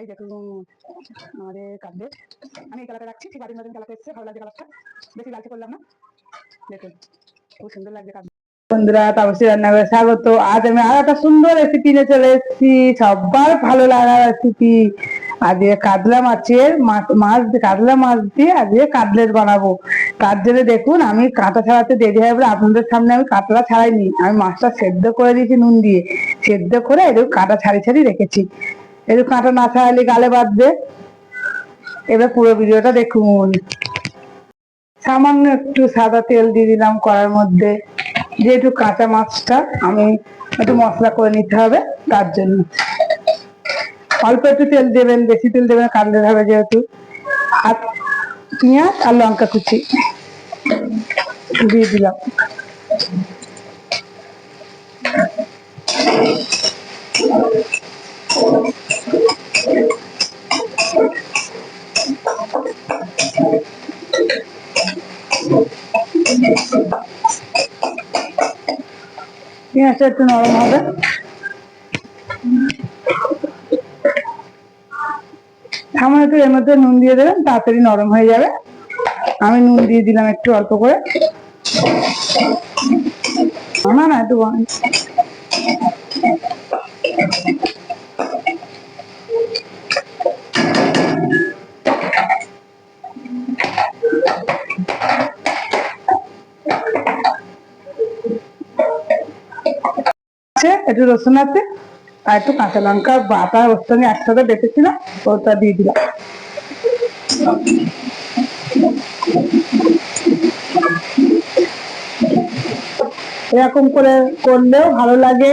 এই দেখুন আমি এই কালারটা রাখছি, ঠিক এসছে, ভালো লাগছে কালারটা। বেশি লালচে করলাম না। দেখুন, খুব সুন্দর লাগছে কাটলেট বন্ধুরা, তাপসী রান্নাঘরে স্বাগত। আজ আমি আর একটা সুন্দর রেসিপি নিয়ে চলে এসেছি, সবার ভালো লাগা রেসিপি আজকে কাতলা মাছের মাছ কাতলা মাছ দিয়ে আজকে কাটলেট বানাবো। তার জন্য দেখুন, আমি কাঁটা ছাড়াতে দেরি হয় বলে আপনাদের সামনে আমি কাতলা ছাড়াইনি। আমি মাছটা সেদ্ধ করে দিয়েছি নুন দিয়ে। সেদ্ধ করে এরকম কাঁটা ছাড়ি ছাড়ি রেখেছি। এরকম কাঁটা না ছাড়ালে গালে বাঁধবে। এবার পুরো ভিডিওটা দেখুন। সামান্য একটু সাদা তেল দিয়ে দিলাম কড়ার মধ্যে। যেহেতু কাঁচা মাছটা, আমি একটু মশলা করে নিতে হবে, তার জন্য। অল্প একটু তেল দেবেন, বেশি তেল দেবেন কাটলে হবে যেহেতু। আর পেঁয়াজ আর লঙ্কা কুচি দিয়ে দিলাম। পেঁয়াজটা একটু নরম হবে। সামান্য একটু এর মধ্যে নুন দিয়ে দেবেন, তাড়াতাড়ি নরম হয়ে যাবে। আমি নুন দিয়ে দিলাম একটু অল্প করে। না না, একটু। একটু রসুন আছে? আর একটু কাঁচা লঙ্কা বাটা ওর সঙ্গে একসাথে বেঁচেছিলাম ওটা দিয়ে দিলাম। এরকম করে করলেও ভালো লাগে,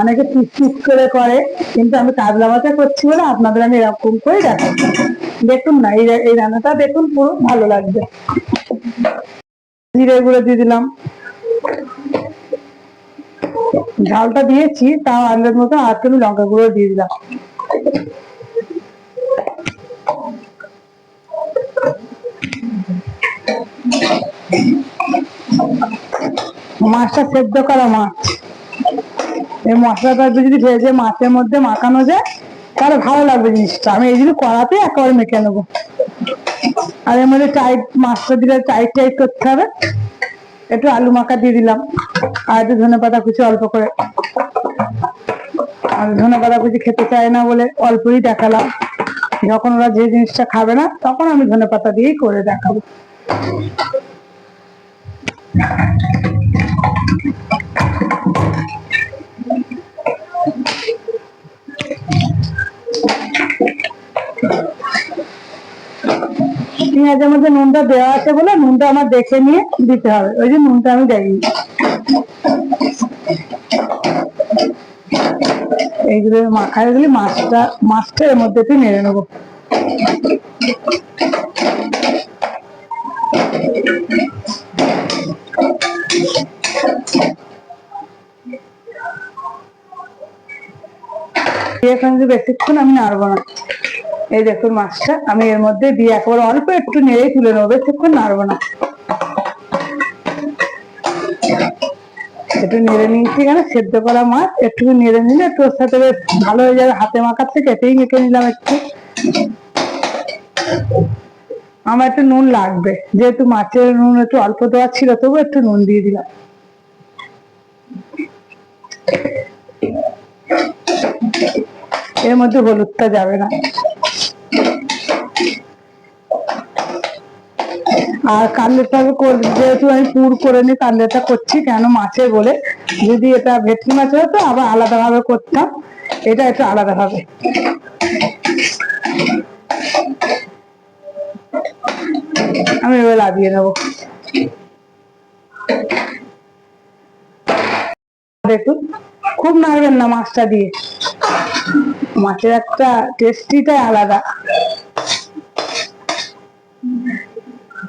অনেকে পিস করে করে, কিন্তু আমি কাজলা মাছা করছি বলে আপনাদের আমি এরকম করে দেখাচ্ছি। দেখুন না, এই এই রান্নাটা দেখুন পুরো ভালো লাগবে। জিরে গুঁড়ো দিয়ে দিলাম। ঝালটা দিয়েছি, তাও আন্দাজ মতো আর লঙ্কা গুঁড়ো দিয়ে দিলাম। মাছটা সেদ্ধ করা মাছ। এই মশলাটা যদি ভেজে মাছের মধ্যে মাখানো যায়, তাহলে ভালো লাগবে জিনিসটা। আমি এই জন্য কড়াতে একেবারে মেখে নেব। আর এর মধ্যে টাইট মাছটা দিলে টাইট টাইট করতে হবে। একটু আলু মাখা দিয়ে দিলাম। আর একটু ধনে পাতা কুচি অল্প করে। আর ধনে পাতা কুচি খেতে চায় না বলে অল্পই দেখালাম। যখন ওরা যে জিনিসটা খাবে না, তখন আমি ধনে পাতা দিয়েই করে দেখাবো। পেঁয়াজের মধ্যে নুনটা দেওয়া আছে বলে নুনটা আমার দেখে নিয়ে দিতে হবে। ওই যে নুনটা আমি দেয়নি এইগুলো মাখায় গেলে মাছটা মাছটা এর মধ্যে একটু নেড়ে নেব। এখানে যে বেশিক্ষণ আমি নাড়বো না। এই দেখুন মাছটা, আমি এর মধ্যে দিয়ে একবার অল্প একটু নেড়ে তুলে নেব, বেশিক্ষণ নাড়বো না। একটু নেড়ে নিয়েছি কেন সেদ্ধ করা মাছ একটু নেড়ে নিলে ওর সাথে বেশ ভালো হয়ে যাবে, হাতে মাখার থেকে এতেই মেখে নিলাম একটু। আমার একটু নুন লাগবে, যেহেতু মাছের নুন একটু অল্প দেওয়া ছিল, তবু একটু নুন দিয়ে দিলাম। এর মধ্যে হলুদটা যাবে না। আর কান্দেরটা যেহেতু আমি পুর করে নি কান্দেরটা করছি, কেন মাছের বলে। যদি এটা ভেটকি মাছ হতো আবার আলাদা ভাবে করতাম, এটা একটু আলাদা ভাবে আমি এবার লাগিয়ে নেব। দেখুন, খুব নাড়বেন না মাছটা দিয়ে। মাছের একটা টেস্টিটাই আলাদা।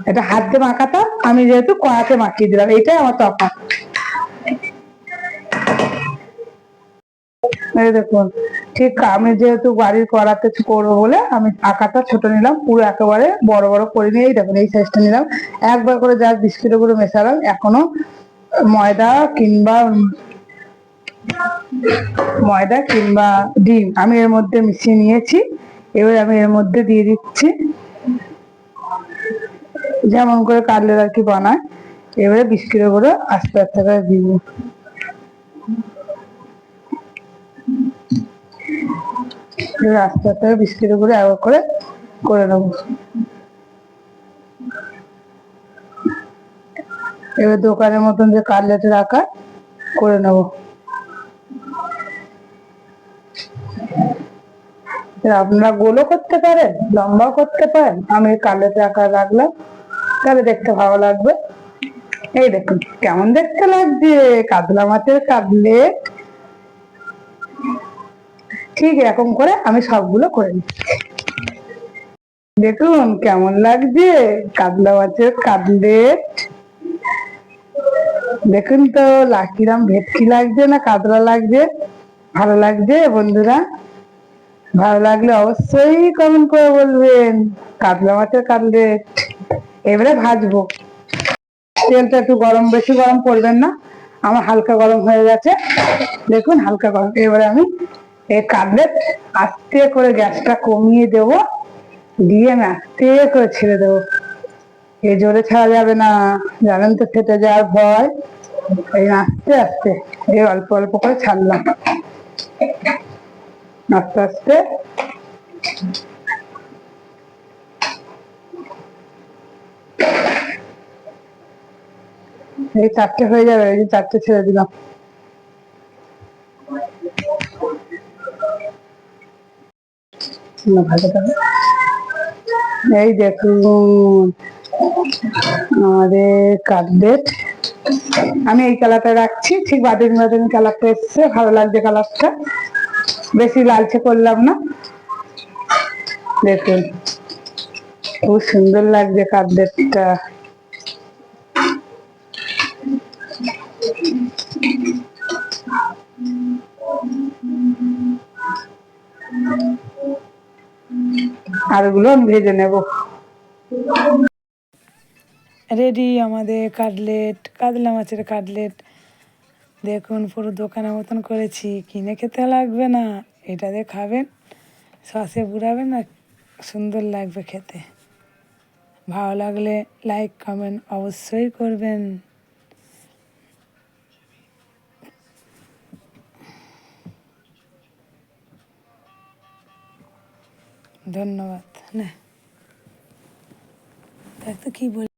এটা হাত দিয়ে মাখাতাম আমি যেহেতু কড়াতে মাখিয়ে দিলাম, এটাই আমার তফাৎ। দেখুন, ঠিক আমি যেহেতু বাড়ির কড়াতে করব বলে আমি আকারটা ছোট নিলাম, পুরো একেবারে বড় বড় করে নিয়ে এই দেখুন, এই সাইজটা নিলাম। একবার করে যা বিস্কুটেরগুলো মেশালাম, এখনও ময়দা কিংবা ময়দা কিংবা ডিম আমি এর মধ্যে মিশিয়ে নিয়েছি, এবার আমি এর মধ্যে দিয়ে দিচ্ছি। যেমন করে কাটলেট আর কি বানায়, এবারে বিস্কিটের করে আস্তে আস্তে করে দিব। আস্তে আস্তে বিস্কিটের করে একবার করে করে নেব। এবার দোকানের মতন যে কাটলেটের আকার করে নেব। আপনারা গোলও করতে পারেন, লম্বাও করতে পারেন। আমি কাটলেটের আকার রাখলাম। তাহলে দেখতে ভালো লাগবে। এই দেখুন, কেমন দেখতে লাগছে? কাতলা মাছের কাটলেট ঠিক এরকম করে আমি সবগুলো করে নিচ্ছি। দেখুন, কেমন লাগছে? কাতলা মাছের কাটলেট দেখুন তো, লাকিরাম ভেটকি লাগছে না কাতলা লাগছে? ভালো লাগছে বন্ধুরা? ভালো লাগলে অবশ্যই কমেন্ট করে বলবেন, কাতলা মাছের কাটলেট এবারে ভাজবো। তেলটা একটু গরম, বেশি গরম করবেন না। আমার হালকা গরম হয়ে গেছে। দেখুন, হালকা গরম। এবারে আমি এই কাটলেট আস্তে করে গ্যাসটা কমিয়ে দেব। দিয়ে আমি আস্তে করে ছেড়ে দেবো। এই জোরে ছাড়া যাবে না। জানেন তো ফেটে যাওয়ার ভয়। এই আস্তে আস্তে। এই অল্প অল্প করে ছাড়লাম। আস্তে আস্তে। এই চারটে হয়ে যাবে, এই চারটে ছেড়ে দিলাম। এই দেখুন, আমাদের কাটলেট আমি এই কালারটা রাখছি, ঠিক বাদামি বাদামি কালারটা এসছে, ভালো লাগছে কালারটা বেশি লালচে করলাম না। দেখুন, খুব সুন্দর লাগছে কাটলেটটা আর ওগুলো আমি ভেজে নেব। রেডি আমাদের কাটলেট কাতলা মাছের কাটলেট দেখুন, পুরো দোকানের মতন করেছি। কিনে খেতে লাগবে না। এটা দিয়ে খাবেন সসে বুড়াবেন না সুন্দর লাগবে খেতে। ভালো লাগলে লাইক কমেন্ট অবশ্যই করবেন। ধন্যবাদ না দেখ তো কী বল